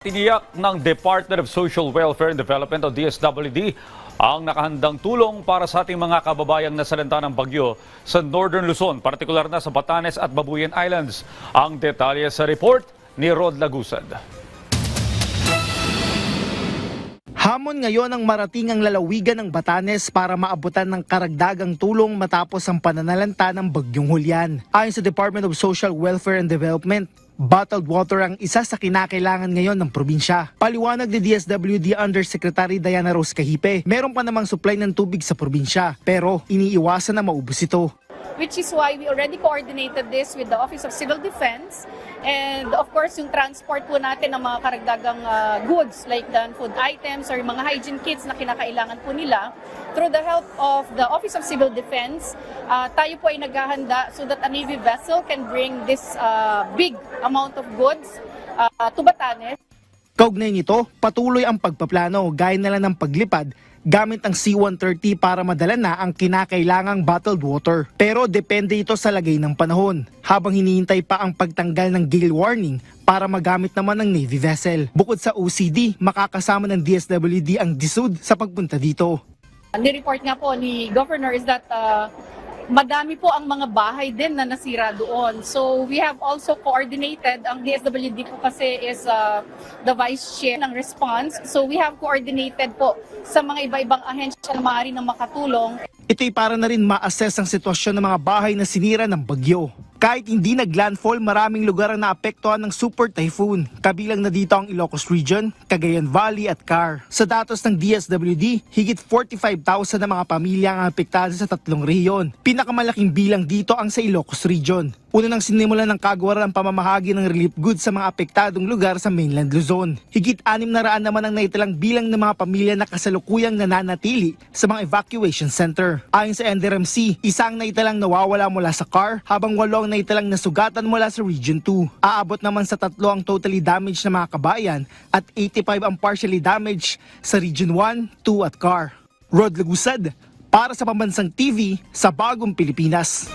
Tiniyak ng Department of Social Welfare and Development o DSWD ang nakahandang tulong para sa ating mga kababayang nasalanta ng bagyo sa Northern Luzon, partikular na sa Batanes at Babuyan Islands. Ang detalye sa report ni Rod Lagusad. Hamon ngayon ang marating ang lalawigan ng Batanes para maabutan ng karagdagang tulong matapos ang pananalanta ng Bagyong Hulyan. Ayon sa Department of Social Welfare and Development, bottled water ang isa sa kinakailangan ngayon ng probinsya. Paliwanag ni DSWD Undersecretary Diana Rose Cahipe, meron pa namang supply ng tubig sa probinsya pero iniiwasan na maubos ito. Which is why we already coordinated this with the Office of Civil Defense. And of course yung transport po natin ng mga karagdagang uh, goods like the food items or mga hygiene kits na kinakailangan po nila. Through the help of the Office of Civil Defense uh, tayo po ay naghahanda so that a Navy vessel can bring this uh, big amount of goods uh, to Batanes Kaugnay nito, patuloy ang pagpaplano gaya na lang ng paglipad gamit ang C-130 para madala na ang kinakailangang bottled water. Pero depende ito sa lagay ng panahon habang hinihintay pa ang pagtanggal ng gale warning para magamit naman ng Navy vessel. Bukod sa OCD, makakasama ng DSWD ang DSUD sa pagpunta dito. Ni-report nga po ni Governor is that uh, madami po ang mga bahay din na nasira doon. So we have also coordinated, ang DSWD po kasi is uh, the vice chair ng response. So we have coordinated po sa mga iba-ibang ahensya na maaari na makatulong Ito'y para na rin ma-assess ang sitwasyon ng mga bahay na sinira ng bagyo. Kahit hindi naglandfall, maraming lugar ang naapektuhan ng super typhoon. Kabilang na dito ang Ilocos Region, Cagayan Valley at CAR. Sa datos ng DSWD, higit 45,000 na mga pamilya ang apektado sa tatlong rehiyon. Pinakamalaking bilang dito ang sa Ilocos Region. Una nang sinimulan ng kagawaran ang pamamahagi ng relief goods sa mga apektadong lugar sa mainland Luzon. Higit anim na raan naman ang naitalang bilang ng mga pamilya na kasalukuyang nananatili sa mga evacuation center. Ayon sa NDRMC, isang naitalang nawawala mula sa car habang walong naitalang nasugatan mula sa Region 2. Aabot naman sa tatlo ang totally damaged na mga kabayan at 85 ang partially damaged sa Region 1, 2 at car. Rod Lagusad, para sa Pambansang TV sa Bagong Pilipinas.